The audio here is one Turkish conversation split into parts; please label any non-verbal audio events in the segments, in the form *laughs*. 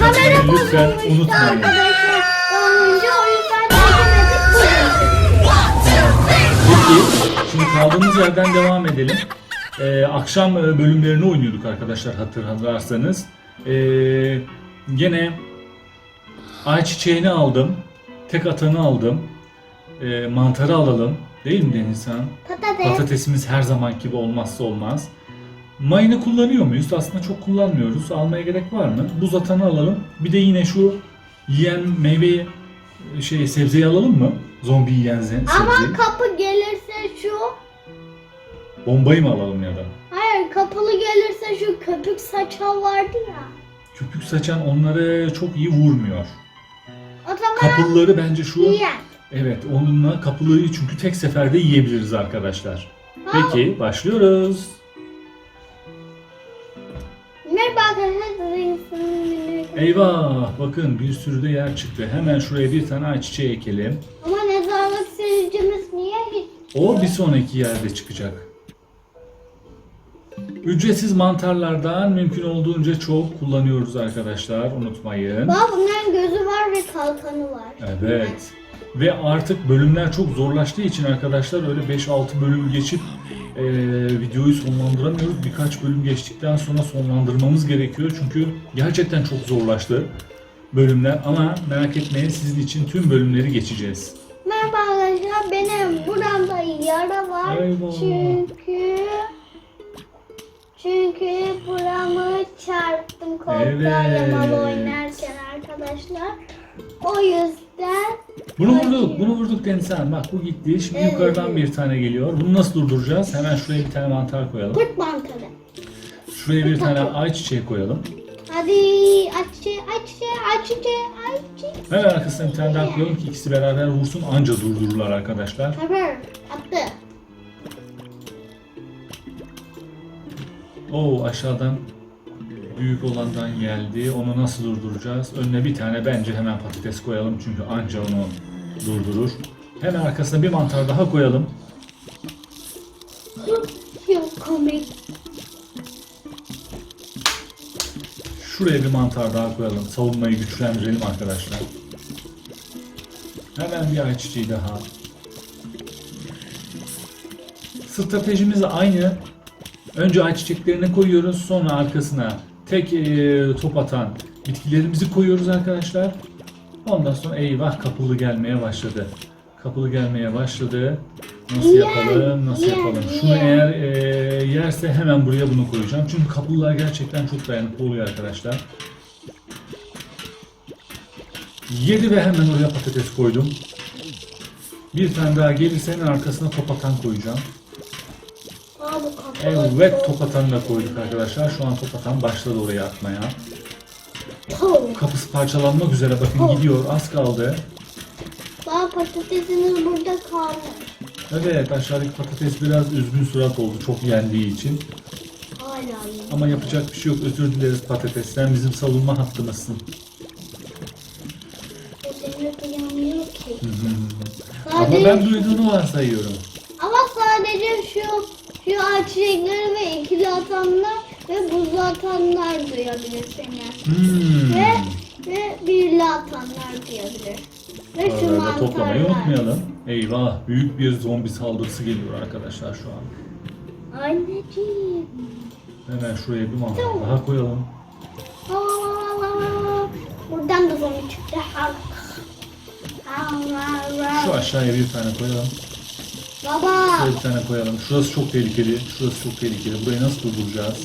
Kamera atmayı lütfen bozulmuştu unutmayın. arkadaşlar. Önce o yüzden çekemedik Peki şimdi kaldığımız yerden devam edelim. Ee, akşam e, bölümlerini oynuyorduk arkadaşlar hatırlarsanız. Ee, gene ayçiçeğini aldım. Tek atanı aldım. Ee, mantarı alalım. Değil mi Denizhan? Patates. Patatesimiz her zaman gibi olmazsa olmaz. Mayını kullanıyor muyuz? Aslında çok kullanmıyoruz. Almaya gerek var mı? Buz atanı alalım. Bir de yine şu yiyen meyveyi şey sebzeyi alalım mı? Zombi yiyen ze- sebzeyi. Ama kapı gelirse şu Bombayı mı alalım ya da? Hayır kapılı gelirse şu köpük saçan vardı ya. Köpük saçan onları çok iyi vurmuyor. O zaman Kapılıları bence şu... yiyen. Evet onunla kapılıyı çünkü tek seferde yiyebiliriz arkadaşlar. Peki başlıyoruz. Eyvah bakın bir sürü de yer çıktı. Hemen şuraya bir tane ayçiçeği ekelim. Ama nezaret seyircimiz niye hiç? O bir sonraki yerde çıkacak. Ücretsiz mantarlardan mümkün olduğunca çok kullanıyoruz arkadaşlar. Unutmayın. Bak bunların gözü var ve kalkanı var. Evet. Ve artık bölümler çok zorlaştığı için arkadaşlar öyle 5-6 bölüm geçip eee, videoyu sonlandıramıyoruz. Birkaç bölüm geçtikten sonra sonlandırmamız gerekiyor. Çünkü gerçekten çok zorlaştı bölümler. Ama merak etmeyin sizin için tüm bölümleri geçeceğiz. Merhaba arkadaşlar. Benim buramda yara var. Eyvah. Çünkü çünkü buramı çarptım korkuyla Evet. mal oynarken arkadaşlar. O yüzden Bunu vurduk, bunu vurduk Denizhan. Bak bu gitti. Şimdi Evet. yukarıdan bir tane geliyor. Bunu nasıl durduracağız? Hemen şuraya bir tane mantar koyalım. kurt mantarı. Şuraya bir tane ayçiçeği koyalım. Hadi açı açı açı açı. Hemen arkasına bir tane daha koyalım ki ikisi beraber vursun anca durdururlar arkadaşlar. Haber attı. Oo aşağıdan büyük olandan geldi. Onu nasıl durduracağız? Önüne bir tane bence hemen patates koyalım çünkü anca onu durdurur. Hemen arkasına bir mantar daha koyalım. Çok komik. Şuraya bir mantar daha koyalım. Savunmayı güçlendirelim arkadaşlar. Hemen bir ayçiçeği daha. Stratejimiz aynı. Önce ayçiçeklerini koyuyoruz. Sonra arkasına tek e, top atan bitkilerimizi koyuyoruz arkadaşlar. Ondan sonra eyvah kapılı gelmeye başladı. Kapılı gelmeye başladı. Nasıl yapalım? Nasıl yapalım? Şunu eğer e, yerse hemen buraya bunu koyacağım. Çünkü kapılılar gerçekten çok dayanıklı oluyor arkadaşlar. Yedi ve hemen oraya patates koydum. Bir tane daha gelirse hemen arkasına top atan koyacağım. Evet top atanı da koyduk arkadaşlar. Şu an top atan başladı oraya atmaya. Kapısı parçalanmak üzere bakın gidiyor az kaldı. Bak patatesiniz burada kalmış. Evet aşağıdaki patates biraz üzgün surat oldu çok yendiği için. Hala. Ama yapacak bir şey yok özür dileriz patates. Sen bizim savunma hattımızsın. O seni duyamıyor ki. Ama Sadece, ben duyduğunu varsayıyorum. ama sadece şu şu ağaçları ve ikili atanlar ve buzlu atanlar duyabilir seni. Hmm. Ve ve birli atanlar duyabilir. Ve şu Aralarda toplamayı mantarlar. unutmayalım. Eyvah büyük bir zombi saldırısı geliyor arkadaşlar şu an. Anneciğim. Hemen şuraya bir mantar daha koyalım. Aa, Buradan da zombi çıktı. Şu aşağıya bir tane koyalım. Baba. Şuraya bir tane koyalım. Şurası çok tehlikeli. Şurası çok tehlikeli. Burayı nasıl durduracağız?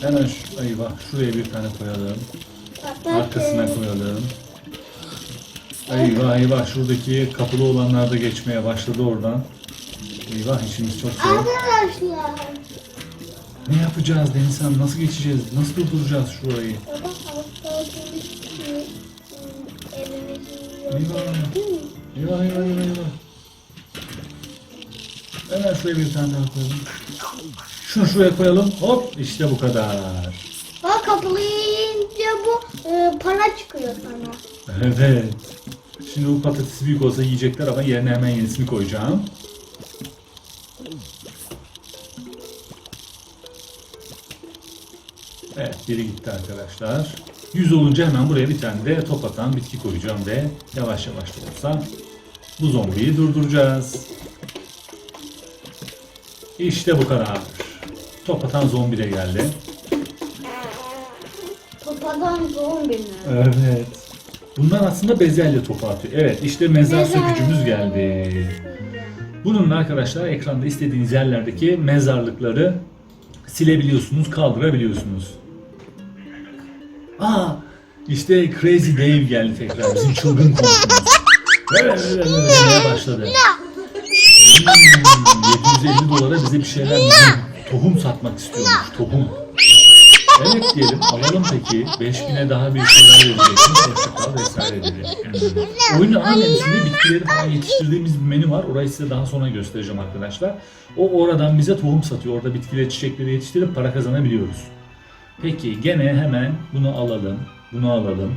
Hemen şu, eyvah şuraya bir tane koyalım. Arkasına koyalım. Eyvah eyvah şuradaki kapılı olanlar da geçmeye başladı oradan. Eyvah işimiz çok zor. Arkadaşlar. Ne yapacağız Denizhan? Nasıl geçeceğiz? Nasıl durduracağız şurayı? Baba. Eyvah eyvah eyvah eyvah. Hemen şuraya bir tane daha koyalım. Şunu şuraya koyalım. Hop işte bu kadar. Bak kapılı yiyince bu e, para çıkıyor sana. Evet. Şimdi bu patatesi büyük olsa yiyecekler ama yerine hemen yenisini koyacağım. Evet biri gitti arkadaşlar. 100 olunca hemen buraya bir tane de top atan bitki koyacağım ve yavaş yavaş da olsa bu zombiyi durduracağız. İşte bu kadar. Top atan zombi de geldi. Topadan zombi mi? Evet. Bunlar aslında bezelye topu atıyor. Evet işte mezar Mezar. sökücümüz geldi. Bunun arkadaşlar ekranda istediğiniz yerlerdeki mezarlıkları silebiliyorsunuz, kaldırabiliyorsunuz. Aa, işte Crazy Dave geldi tekrar. Bizim çılgın komşumuz. Evet, evet, evet, demeye başladı. Hmm, 750 dolara bize bir şeyler bizim tohum satmak istiyormuş. Tohum. Evet diyelim alalım peki. 5000'e daha bir şeyler vereceksin. Hoşçakal vesaire dedi. Hmm. Oyunun ana menüsünde bitkileri falan yetiştirdiğimiz bir menü var. Orayı size daha sonra göstereceğim arkadaşlar. O oradan bize tohum satıyor. Orada bitkileri, çiçekleri yetiştirip para kazanabiliyoruz. Peki gene hemen bunu alalım. Bunu alalım.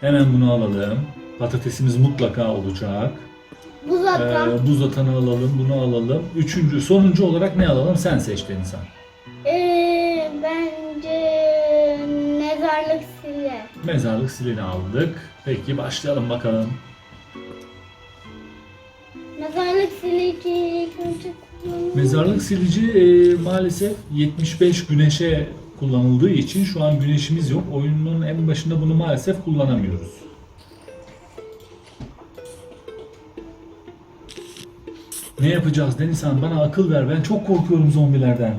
Hemen bunu alalım. Patatesimiz mutlaka olacak. Bu zaten Ee, buz atanı alalım, bunu alalım. Üçüncü, sonuncu olarak ne alalım? Sen seç insan. ee, bence mezarlık sile. Mezarlık sileni aldık. Peki başlayalım bakalım. Mezarlık silici ilk önce kullanılıyor. Mezarlık silici e, maalesef 75 güneşe kullanıldığı için şu an güneşimiz yok. Oyunun en başında bunu maalesef kullanamıyoruz. Ne yapacağız Denizhan? Bana akıl ver. Ben çok korkuyorum zombilerden.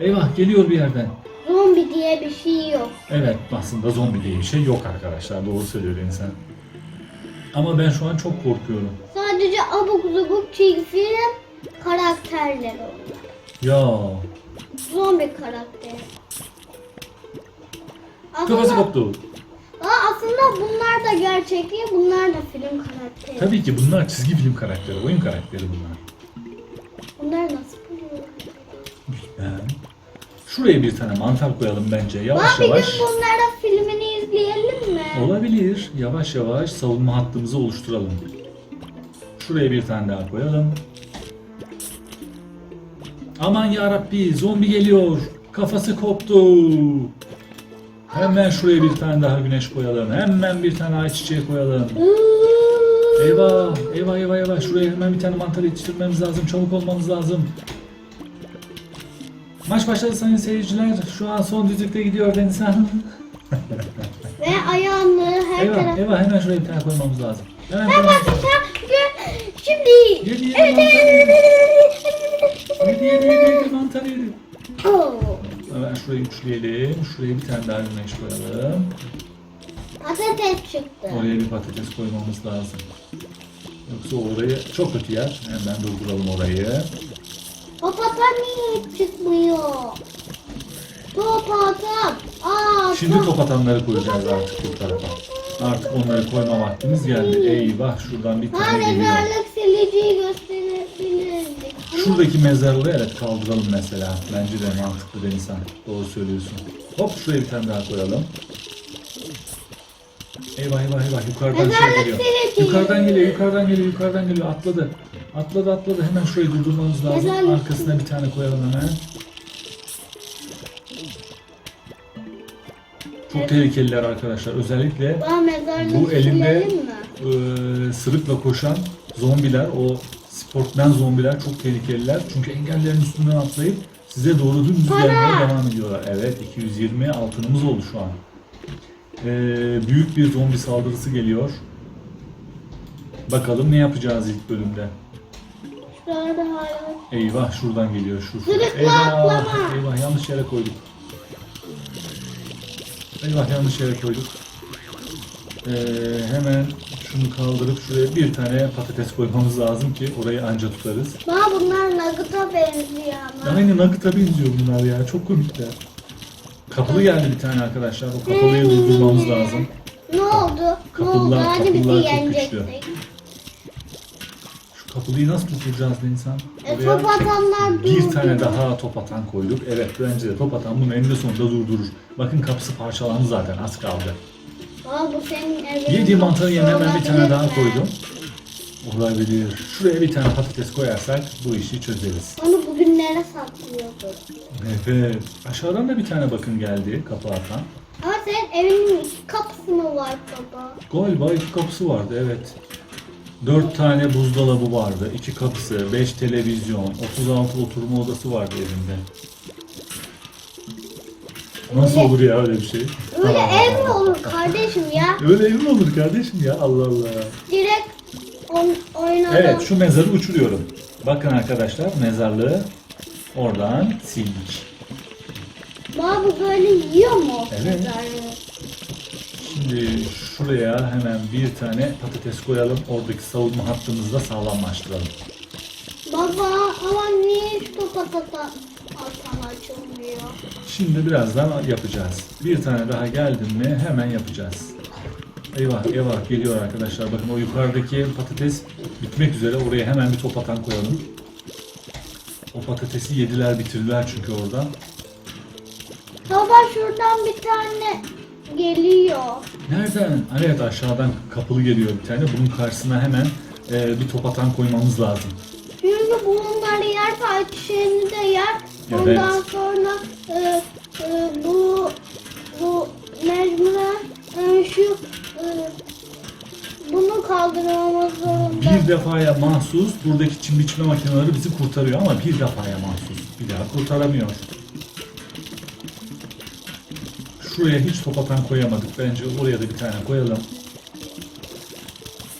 Eyvah geliyor bir yerden. Zombi diye bir şey yok. Evet aslında zombi diye bir şey yok arkadaşlar. Doğru söylüyor insan. Ama ben şu an çok korkuyorum. Sadece abuk zubuk çizgi karakterleri onlar. Ya Zombi karakteri. kafası koptu. Aa, aslında bunlar da gerçek değil, bunlar da film karakteri. Tabii ki bunlar çizgi film karakteri, oyun karakteri bunlar. Bunlar nasıl buluyor? Bilmem. Şuraya bir tane mantar koyalım bence. Yavaş Bak bir gün bunlara filmini izleyelim mi? Olabilir. Yavaş yavaş savunma hattımızı oluşturalım. Şuraya bir tane daha koyalım. Aman ya Rabbi zombi geliyor. Kafası koptu. Hemen şuraya bir tane daha güneş koyalım. Hemen bir tane ayçiçeği koyalım. Eyvah, eyvah, eyvah, eyvah. Şuraya hemen bir tane mantar yetiştirmemiz lazım. Çabuk olmamız lazım. Maç başladı sayın seyirciler. Şu an son düzlükte gidiyor Denizhan. *laughs* Ve ayağını her eyvah, taraf. eyvah. Hemen şuraya bir tane koymamız lazım. Hemen Ben başlayacağım. Şimdi. Yedi, yedi, Evet, mantar evet, yedi. evet, Yedi, yedi, yedi, yedi. Mantar yedi. Oo. Hemen şurayı üçleyelim. Şuraya bir tane daha güneş koyalım. Patates çıktı. Oraya bir patates koymamız lazım. Yoksa orayı çok kötü yer. Hemen durduralım orayı. Papatan niye çıkmıyor? Papatan. Aa, Şimdi top- atanları koyacağız artık bu tarafa. Artık onları koyma vaktimiz geldi. Eyvah şuradan bir tane geliyor. mezarlık siliciyi gösterebilirdik. Şuradaki mezarlığı evet kaldıralım mesela. Bence de mantıklı bir insan. Doğru söylüyorsun. Hop şuraya bir tane daha koyalım. Eyvah eyvah eyvah yukarıdan şey geliyor. Yukarıdan geliyor yukarıdan geliyor yukarıdan geliyor atladı. Atladı atladı hemen şurayı durdurmamız lazım. Mezarlık Arkasına bir tane koyalım hemen. Çok tehlikeliler arkadaşlar. Özellikle mezarlık Bu elinde- mi? e, sırıkla koşan zombiler, o sportmen zombiler çok tehlikeliler. Çünkü engellerin üstünden atlayıp size doğru dümdüz gelmeye devam ediyorlar. Evet 220 altınımız oldu şu an. E, büyük bir zombi saldırısı geliyor. Bakalım ne yapacağız ilk bölümde. Şurada hala. Eyvah şuradan geliyor şu. Sırıkla Eyvah, atlama. eyvah yanlış yere koyduk. Eyvah yanlış yere koyduk. Ee, hemen şunu kaldırıp şuraya bir tane patates koymamız lazım ki orayı anca tutarız. Bana bunlar nugget'a benziyor ama. Aynı Nugget'a benziyor bunlar ya çok komikler. Kapılı geldi bir tane arkadaşlar. O kapılıyı durdurmamız lazım. Ne oldu? ne Kapılar- oldu? Hadi bizi çok yenecektik. Şu kapılıyı nasıl durduracağız insan? E, top atanlar Bir durdu. tane daha top atan koyduk. Evet bence de top atan bunu eninde sonunda durdurur. Bakın kapısı parçalandı zaten az kaldı. Aa bu senin evin. Yediğim mantarın yerine bir tane daha koydum. Olabilir. Şuraya bir tane patates koyarsak bu işi çözeriz. Onu bugünlere saklıyordu. Evet. Aşağıdan da bir tane bakın geldi kapı atan. Ama senin evinin iki kapısı mı var baba? Galiba iki kapısı vardı evet. Dört tane buzdolabı vardı, iki kapısı, beş televizyon, 36 oturma odası vardı evinde. Nasıl olur ya öyle bir şey? Öyle ev mi olur kardeşim ya? Öyle ev mi olur kardeşim ya Allah Allah. Direkt on, oynadım. Evet şu mezarı uçuruyorum. Bakın arkadaşlar mezarlığı oradan sildik. Baba böyle yiyor mu? Evet. mezarlığı? Şimdi şuraya hemen bir tane patates koyalım. Oradaki savunma hattımızı da sağlamlaştıralım. Baba ama niye şu patata açılmıyor? Şimdi birazdan yapacağız. Bir tane daha geldim mi hemen yapacağız. Eyvah eyvah geliyor arkadaşlar. Bakın o yukarıdaki patates bitmek üzere. Oraya hemen bir top atan koyalım. O patatesi yediler bitirdiler çünkü orada. Baba şuradan bir tane geliyor. Nereden? Evet aşağıdan kapılı geliyor bir tane. Bunun karşısına hemen e, bir top atan koymamız lazım. Çünkü bunları yerse açışını da yer. Evet. Ondan sonra e, e, bu bu mecburen e, şu e, bunu kaldırmamız zorunda. Bir defaya mahsus buradaki çim biçme makineleri bizi kurtarıyor ama bir defaya mahsus. Bir daha kurtaramıyor. Şuraya hiç top atan koyamadık. Bence oraya da bir tane koyalım.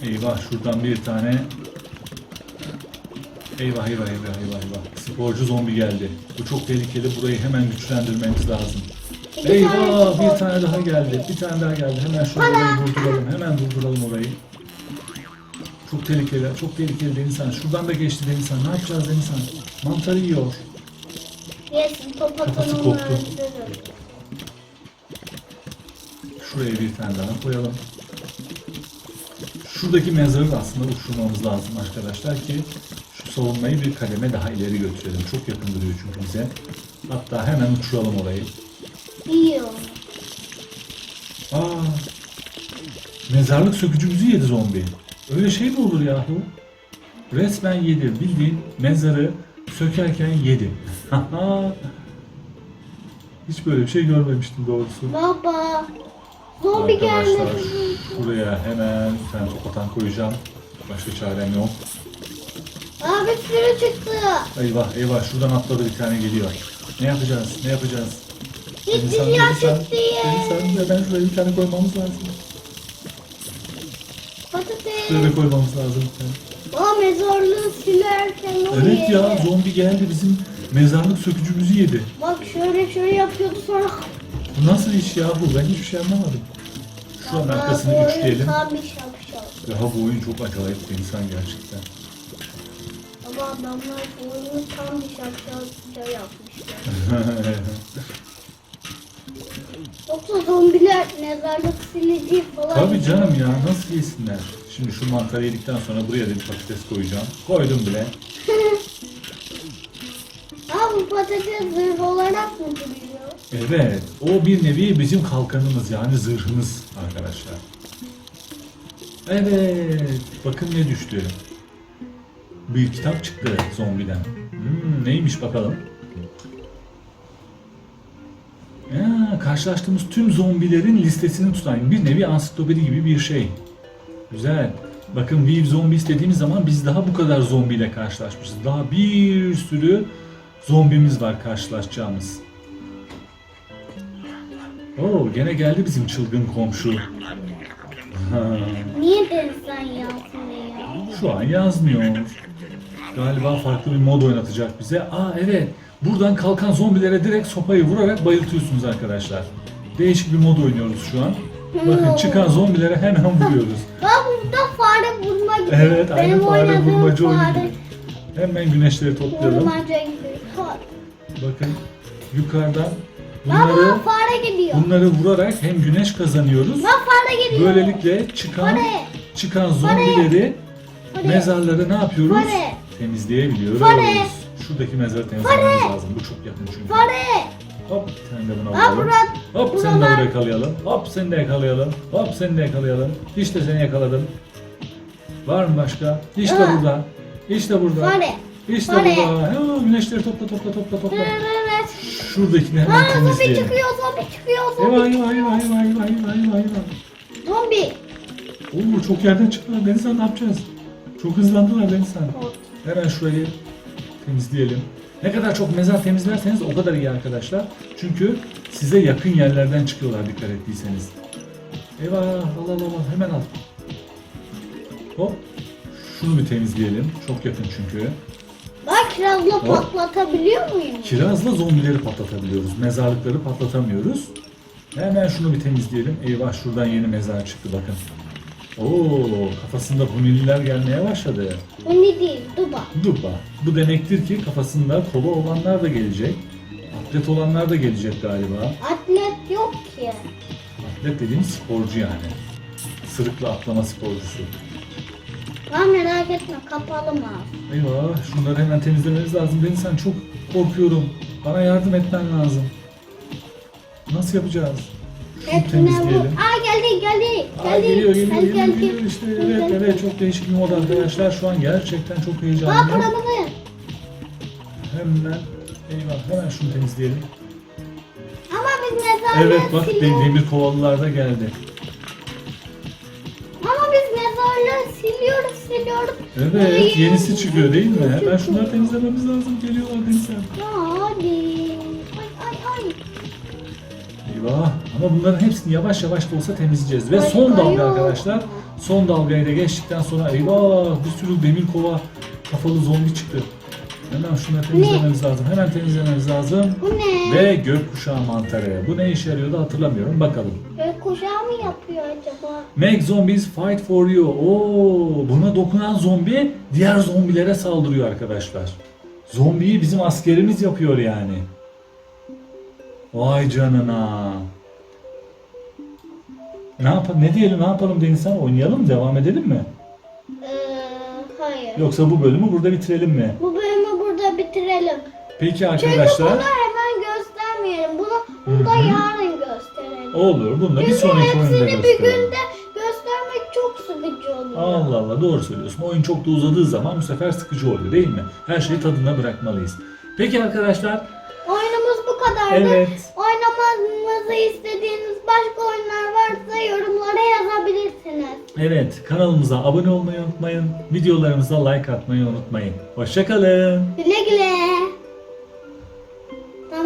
Eyvah şuradan bir tane. Eyvah eyvah eyvah eyvah eyvah. Sporcu zombi geldi. Bu çok tehlikeli. Burayı hemen güçlendirmemiz lazım. Tane Eyvah spor- bir tane daha geldi. Bir tane daha geldi. Hemen şurayı durduralım. Hemen durduralım orayı. Çok tehlikeli. Çok tehlikeli Denizhan. Şuradan da geçti Denizhan. Ne yapacağız Denizhan? Mantarı yiyor. Yesin Kafası atanı koptu. Şuraya bir tane daha koyalım. Şuradaki mezarı da aslında uçurmamız lazım arkadaşlar ki şu savunmayı bir kademe daha ileri götürelim. Çok yakın duruyor çünkü bize. Hatta hemen uçuralım orayı. Yiyor. Aa, mezarlık sökücümüzü yedi zombi. Öyle şey mi olur yahu? Resmen yedi. Bildiğin mezarı sökerken yedi. *laughs* Hiç böyle bir şey görmemiştim doğrusu. Baba. Zombi Arkadaşlar gelmesin. şuraya hemen tane topatan koyacağım. Başka çarem yok. Aa bir sürü çıktı. Eyvah eyvah şuradan atladı bir tane geliyor. Ne yapacağız? Ne yapacağız? Gitti Sen- ya sen- çıktı sen- ben şuraya bir tane koymamız lazım. Patates. Şuraya bir koymamız lazım bir tane. Aa mezarlığı silerken o Evet ya yedi. zombi geldi bizim mezarlık sökücümüzü yedi. Bak şöyle şöyle yapıyordu sonra. Bu nasıl iş ya bu? Ben hiçbir şey anlamadım. Şu an arkasını oyun üçleyelim. Tam bir şapşal. Ya bu oyun çok acayip bir insan gerçekten. Baba adamlar oyunu tam bir şapşalca yapmışlar. *laughs* Yoksa zombiler mezarlık silici falan. Tabii canım ya nasıl yesinler? Şimdi şu mantarı yedikten sonra buraya da bir patates koyacağım. Koydum bile. *laughs* Aa bu patates zırh olarak mı duruyor? Evet o bir nevi bizim kalkanımız yani zırhımız arkadaşlar. Evet bakın ne düştü. Bir kitap çıktı zombiden. Hmm, neymiş bakalım. Ya, karşılaştığımız tüm zombilerin listesini tutan bir nevi ansiklopedi gibi bir şey. Güzel. Bakın Viv zombi istediğimiz zaman biz daha bu kadar zombiyle karşılaşmışız. Daha bir sürü zombimiz var karşılaşacağımız. Oo gene geldi bizim çılgın komşu. Ha, Niye denizden yazmıyor ya? şu an yazmıyor. Galiba farklı bir mod oynatacak bize. Aa evet. Buradan kalkan zombilere direkt sopayı vurarak bayıltıyorsunuz arkadaşlar. Değişik bir mod oynuyoruz şu an. Bakın çıkan zombilere hemen vuruyoruz. *laughs* Bak burada fare vurma gibi. Evet aynı Benim fare vurmacı oyunu fare gibi. Hemen güneşleri toplayalım. Vurmaca gibi. Ha- Bakın yukarıdan Baba bunları fare geliyor. bunları vurarak hem güneş kazanıyoruz. Bak fare geliyor. Böylelikle çıkan Fare. çıkan zombileri Fare. mezarları ne yapıyoruz? Fare. Temizleyebiliyoruz. Fare. Şuradaki mezarı temizlememiz Fare. lazım. Bu çok yakın çünkü. Fare. Hop tane de bunu alalım. Hop seni de buraya yakalayalım. Hop seni de yakalayalım. Hop seni de yakalayalım. İşte seni yakaladım. Var mı başka? İşte Aa. burada. İşte burada. Fare. İşte Fare. burada. Ha, güneşleri topla topla topla topla. Evet. Şuradakini hemen Aa zombi temizleyelim. çıkıyor zombi çıkıyor Eyvah zombi. eyvah eyvah eyvah eyvah eyvah eyvah eyvah. Zombi. Oo çok yerden çıktılar. Denizhan ne yapacağız? Çok hızlandılar Denizhan. Hemen şurayı temizleyelim. Ne kadar çok mezar temizlerseniz o kadar iyi arkadaşlar. Çünkü size yakın yerlerden çıkıyorlar dikkat ettiyseniz. Eyvah Allah Allah hemen al. Hop. Şunu bir temizleyelim. Çok yakın çünkü. Bak kirazla patlatabiliyor muyum? Kirazla zombileri patlatabiliyoruz. Mezarlıkları patlatamıyoruz. Hemen şunu bir temizleyelim. Eyvah şuradan yeni mezar çıktı bakın. Oo kafasında hunililer gelmeye başladı. Ne değil duba. Duba. Bu demektir ki kafasında kolu olanlar da gelecek. Atlet olanlar da gelecek galiba. Atlet yok ki. Atlet dediğimiz sporcu yani. Sırıkla atlama sporcusu. Ha merak etme kapalı mı? Eyvah şunları hemen temizlememiz lazım. Ben sen çok korkuyorum. Bana yardım etmen lazım. Nasıl yapacağız? Temizleyelim. Aa geldi geldi. Aa, Geldi. geliyor geliyor Geldi, geliyor, geliyor işte evet evet çok değişik bir mod arkadaşlar şu an gerçekten çok Aa heyecanlıyım. paramızı. Hemen eyvah hemen şunu temizleyelim. Ama biz mezarlığı Evet bak siliyoruz. demir kovalılar da geldi. Ama biz mezarlığı siliyoruz siliyoruz. Evet yenisi çıkıyor değil mi? Hemen şunları temizlememiz lazım geliyorlar Denizhan. Ya hadi. Eyvah ama bunların hepsini yavaş yavaş da olsa temizleyeceğiz. Ve son dalga arkadaşlar. Son dalgayı da geçtikten sonra eyvah bir sürü demir kova kafalı zombi çıktı. Hemen şunları temizlememiz lazım. Hemen temizlememiz lazım. Bu ne? Ve gökkuşağı mantarı. Bu ne işe yarıyordu hatırlamıyorum. Bakalım. Gökkuşağı mı yapıyor acaba? Make zombies fight for you. Oo, buna dokunan zombi diğer zombilere saldırıyor arkadaşlar. Zombiyi bizim askerimiz yapıyor yani. Vay canına. Ne yapalım? Ne diyelim? Ne yapalım Denizhan? Oynayalım? Devam edelim mi? Ee, hayır. Yoksa bu bölümü burada bitirelim mi? Bu bölümü burada bitirelim. Peki Çünkü arkadaşlar. bunu hemen göstermeyelim. Bunu, bunu da Hı hı. yarın gösterelim. Olur. Bunu da bir Çünkü sonraki oyunda hepsini bir gösterelim. günde göstermek çok sıkıcı oluyor. Allah Allah doğru söylüyorsun. Oyun çok da uzadığı zaman bu sefer sıkıcı oluyor değil mi? Her şeyi tadına bırakmalıyız. Peki arkadaşlar. Bu kadardı. Evet. Oynamamızı istediğiniz başka oyunlar varsa yorumlara yazabilirsiniz. Evet kanalımıza abone olmayı unutmayın. Videolarımıza like atmayı unutmayın. Hoşçakalın. Güle güle.